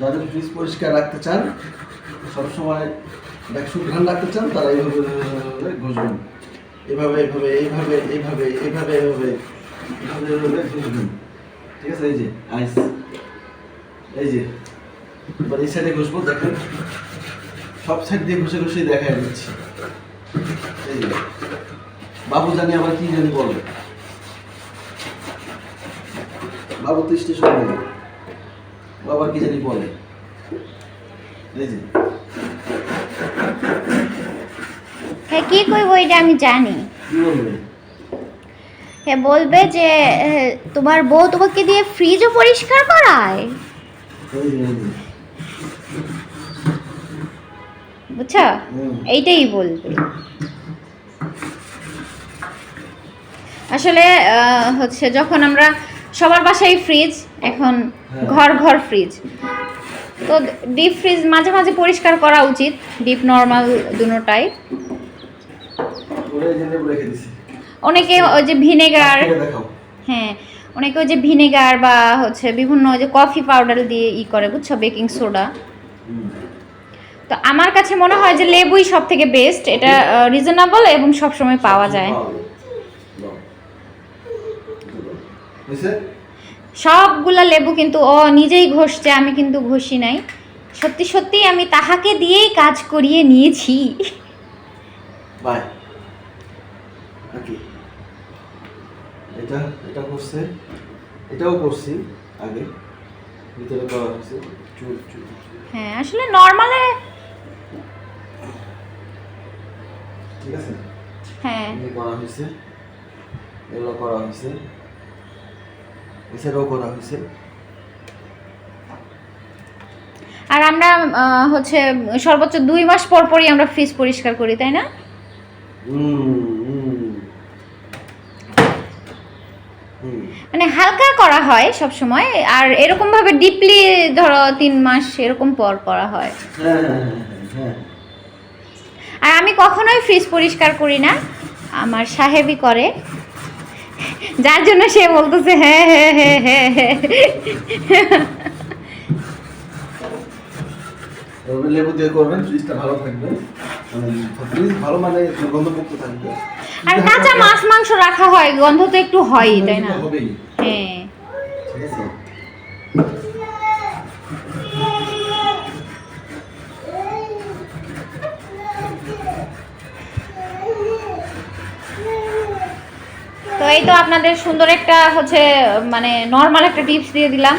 যাদের ফ্রিজ পরিষ্কার রাখতে চান, সবসময় দেখ সুঘ্রাণ রাখতে চান, তারা এইভাবে ঘষবেন। এভাবে এভাবে এইভাবে এইভাবে এইভাবে ঘষবেন। ঠিক আছে? এই যে আইস এই যে, এবার এই সাইডে ঘষবো, দেখেন। সব সাইড দিয়ে ঘষে ঘষে দেখা দিচ্ছি। এই যে, বাবু জানি আবার কি জানি বলে। বাবু তো স্টেশন বাবা কি জানি বলে। হ্যাঁ কি কইব এটা আমি জানি। হ্যাঁ বলবে? যে তোমার বউ তোমাকে দিয়ে ফ্রিজও পরিষ্কার করায়। বুঝছ? এইটাই বলবে। আসলে হচ্ছে যখন আমরা সবার বাসায় ফ্রিজ এখন হ্যাঁ। ঘর ঘর ফ্রিজ তো ডিপ ফ্রিজ মাঝে মাঝে পরিষ্কার করা উচিত ডিপ নর্মাল দিছি। অনেকে ওই যে ভিনেগার হ্যাঁ অনেকে ওই যে ভিনেগার বা হচ্ছে বিভিন্ন ওই যে কফি পাউডার দিয়ে ই করে বুঝছ? বেকিং সোডা তো আমার কাছে মনে হয় যে লেবুই সব থেকে বেস্ট এটা রিজনেবল এবং সবসময় পাওয়া যায় পাওয়া যায়। দাও। হয়েছে? সবগুলা লেবু কিন্তু ও নিজেই ঘষছে আমি কিন্তু ঘষি নাই। সত্যি সত্যি আমি তাহাকে দিয়েই কাজ করিয়ে নিয়েছি। বাই। নাকি এটা এটা করছে এটাও করছি আগে। ভিতরে করা হয়েছে। চুল চুল চুল। হ্যাঁ আসলে নর্মালে ঠিক আছে? হ্যাঁ। করা হয়েছে। এগুলো করা হয়েছে। এছাড়াও করা হয়েছে। আর আমরা হচ্ছে সর্বোচ্চ দুই মাস পর পরই আমরা ফ্রিজ পরিষ্কার করি তাই না? মানে হালকা করা হয় সব সময় আর এরকম ভাবে ডিপলি ধরো তিন মাস এরকম পর করা হ্যাঁ। আর আমি কখনোই ফ্রিজ পরিষ্কার করি না আমার সাহেবই করে। যার জন্য সে বলতেছে হ্যাঁ হ্যাঁ হ্যাঁ হ্যাঁ হ্যাঁ লেবু দিয়ে করবেন ফ্রিজটা ভালো থাকবে। মানে ফ্রিজ ভালো মানে গন্ধমুক্ত থাকবে। আর কাঁচা মাছ মাংস রাখা হয় গন্ধ তো একটু হয়ই তাই না? হ্যাঁ। ঠিক আছে? এই তো আপনাদের সুন্দর একটা হচ্ছে মানে নর্মাল একটা টিপস দিয়ে দিলাম।